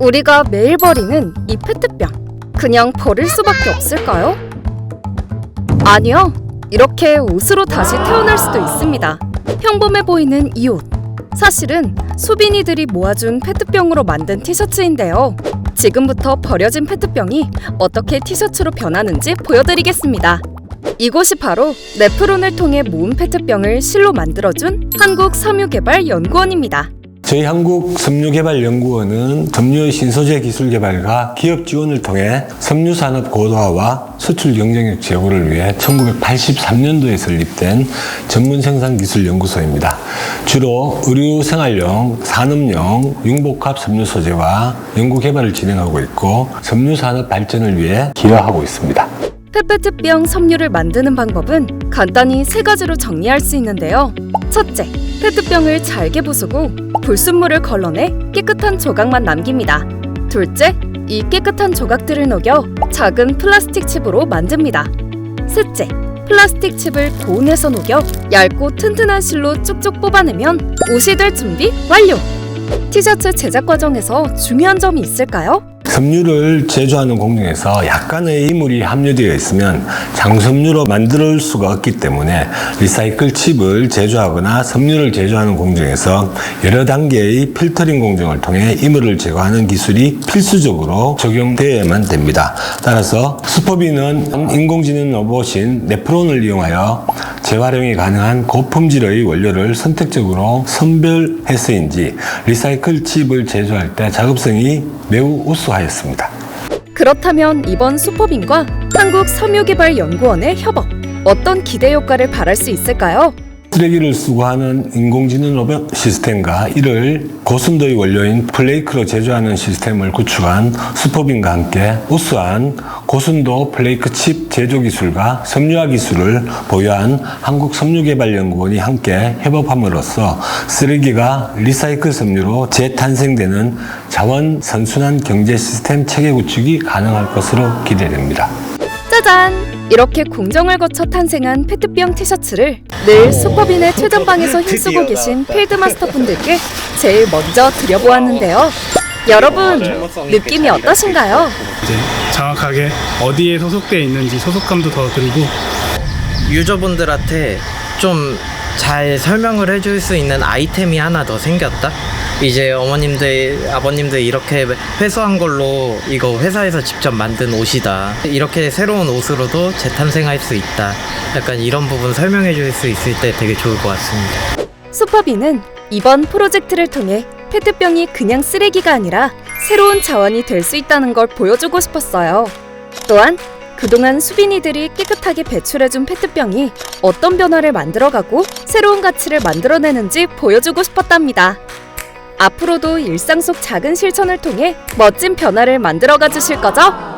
우리가 매일 버리는 이 페트병 그냥 버릴 수밖에 없을까요? 아니요. 이렇게 옷으로 다시 태어날 수도 있습니다. 평범해 보이는 이 옷. 사실은 소비니들이 모아준 페트병으로 만든 티셔츠인데요. 지금부터 버려진 페트병이 어떻게 티셔츠로 변하는지 보여드리겠습니다. 이곳이 바로 네프론을 통해 모은 페트병을 실로 만들어준 한국 섬유개발연구원입니다. 저희 한국섬유개발연구원은 섬유 신소재 기술 개발과 기업 지원을 통해 섬유 산업 고도화와 수출 경쟁력 제고를 위해 1983년도에 설립된 전문 생산 기술 연구소입니다. 주로 의류 생활용, 산업용, 융복합 섬유 소재와 연구 개발을 진행하고 있고 섬유 산업 발전을 위해 기여하고 있습니다. 페페트병 섬유를 만드는 방법은 간단히 세 가지로 정리할 수 있는데요. 첫째, 페트병을 잘게 부수고 불순물을 걸러내 깨끗한 조각만 남깁니다. 둘째, 이 깨끗한 조각들을 녹여 작은 플라스틱 칩으로 만듭니다. 셋째, 플라스틱 칩을 고온에서 녹여 얇고 튼튼한 실로 쭉쭉 뽑아내면 옷이 될 준비 완료! 티셔츠 제작 과정에서 중요한 점이 있을까요? 섬유를 제조하는 공정에서 약간의 이물이 함유되어 있으면 장섬유로 만들 수가 없기 때문에 리사이클 칩을 제조하거나 섬유를 제조하는 공정에서 여러 단계의 필터링 공정을 통해 이물을 제거하는 기술이 필수적으로 적용되어야만 됩니다. 따라서 수퍼비는 인공지능 로봇인 네프론을 이용하여 재활용이 가능한 고품질의 원료를 선택적으로 선별해서인지 리사이클 칩을 제조할 때 작업성이 매우 우수하였습니다. 그렇다면 이번 수퍼빈과 한국섬유개발연구원의 협업 어떤 기대 효과를 바랄 수 있을까요? 쓰레기를 수거하는 인공지능 로봇 시스템과 이를 고순도의 원료인 플레이크로 제조하는 시스템을 구축한 수퍼빈과 함께 우수한 고순도 플레이크 칩 제조 기술과 섬유화 기술을 보유한 한국섬유개발연구원이 함께 협업함으로써 쓰레기가 리사이클 섬유로 재탄생되는 자원 선순환 경제 시스템 체계 구축이 가능할 것으로 기대됩니다. 짜잔! 이렇게 공정을 거쳐 탄생한 페트병 티셔츠를 늘 수퍼빈의 최전방에서 힘쓰고 계신 필드마스터 분들께 제일 먼저 드려보았는데요. 여러분, 느낌이 어떠신가요? 이제 정확하게 어디에 소속되어 있는지 소속감도 더 들고 유저분들한테 좀 잘 설명을 해줄 수 있는 아이템이 하나 더 생겼다. 이제 어머님들, 아버님들 이렇게 회수한 걸로 이거 회사에서 직접 만든 옷이다. 이렇게 새로운 옷으로도 재탄생할 수 있다. 약간 이런 부분 설명해 줄 수 있을 때 되게 좋을 것 같습니다. 수퍼빈은 이번 프로젝트를 통해 페트병이 그냥 쓰레기가 아니라 새로운 자원이 될 수 있다는 걸 보여주고 싶었어요. 또한 그동안 수빈이들이 깨끗하게 배출해준 페트병이 어떤 변화를 만들어가고 새로운 가치를 만들어내는지 보여주고 싶었답니다. 앞으로도 일상 속 작은 실천을 통해 멋진 변화를 만들어가 주실 거죠?